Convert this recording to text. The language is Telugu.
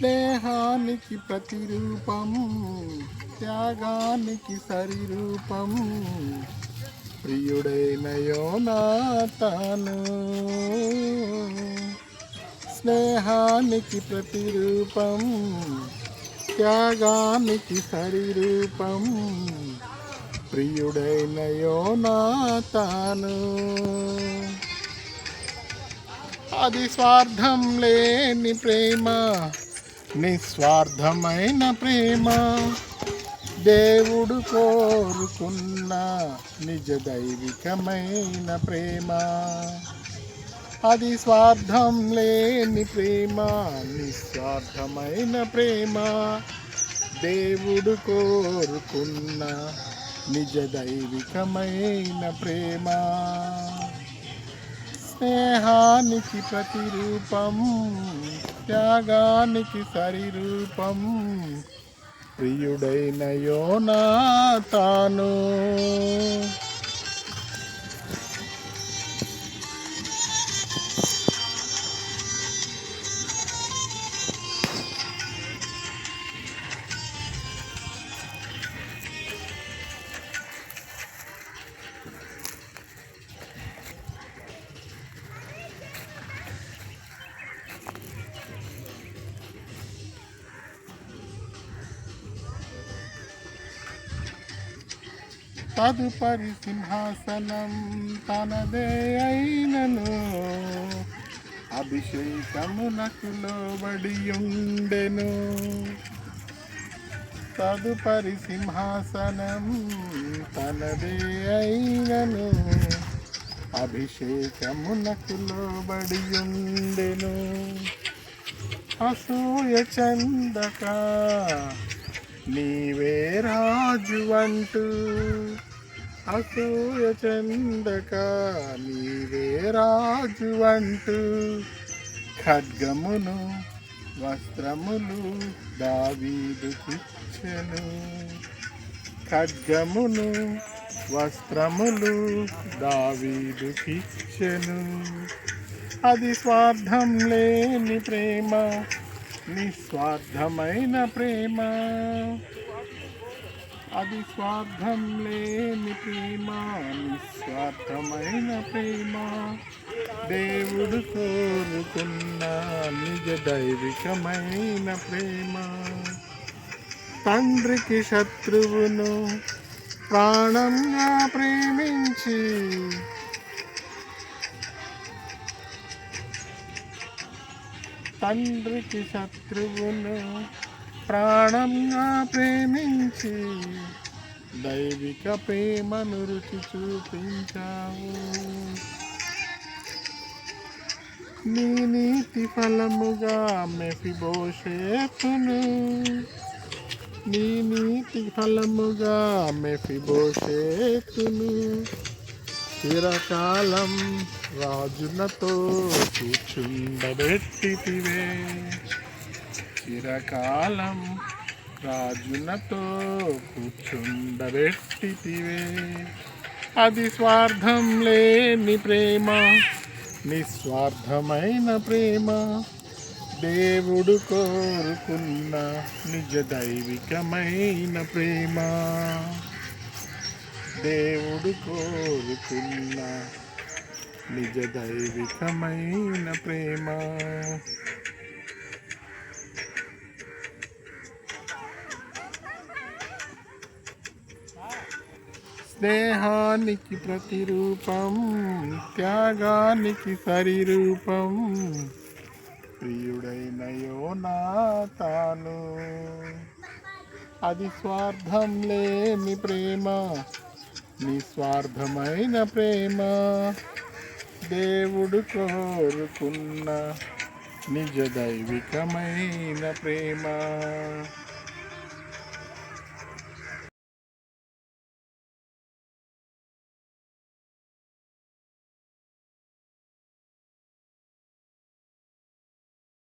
స్నేహానికి ప్రతిరూపం త్యాగానికి సరిరూపం ప్రియుడైన యోనాతాను స్నేహానికి ప్రతిరూపం త్యాగానికి సరిరూపం ప్రియుడైన యోనాతాను అది స్వార్థం లేని ప్రేమ నిస్వార్థమైన ప్రేమ దేవుడు కోరుకున్న నిజ దైవికమైన ప్రేమ. అది స్వార్థం లేని ప్రేమ నిస్వార్థమైన ప్రేమ. దేవుడు కోరుకున్న నిజ దైవికమైన ప్రేమ. స్నేహానికి ప్రతిరూపం త్యాగానికి సరిరూపం. ప్రియుడైన యోనాతాను తదుపరి సింహాసనం తనదే అయినను. అభిషేకమునకు లోబడి ఉండెను. తదుపరి సింహాసనం తనదే అయినను. అభిషేకమునకు లోబడి ఉండెను. అసూయ చందక నీవే రాజు అంటూ అసూయ చందక నీవే రాజు అంటూ ఖడ్గమును వస్త్రములు దావీదుకిచ్చెను. ఖడ్గమును వస్త్రములు దావీదుకిచ్చెను. అది స్వార్థం లేని ప్రేమ నిస్వార్థమైన ప్రేమ. అది స్వార్థం లేని ప్రేమ. నిస్వార్థమైన ప్రేమ. దేవుడు కోరుకున్న నిజ దైవికమైన ప్రేమ. తండ్రికి శత్రువును ప్రాణంగా ప్రేమించి తండ్రికి శత్రువును ప్రాణంగా ప్రేమించి దైవిక ప్రేమను రుచి చూపించావు. నీ నీతి ఫలముగా మెఫిబోషేతును. నీ నీతి ఫలముగా మెఫిబోషేతును. చిరకాలం రాజునతో కూర్చుండబెట్టివే చిరకాలం రాజునతో కూర్చుండబెట్టివే అది స్వార్థం లేని ప్రేమ నిస్వార్థమైన ప్రేమ. దేవుడు కోరుకున్న నిజ దైవికమైన ప్రేమ. దేవుడు కోరుతున్న నిజ దైవికమైన ప్రేమ. స్నేహానికి ప్రతిరూపం త్యాగానికి సరిరూపం. నా తాలో అది స్వార్థం లేని ప్రేమ. నిస్వార్థమైన ప్రేమ దేవుడు కోరుకున్న నిజ దైవికమైన ప్రేమ.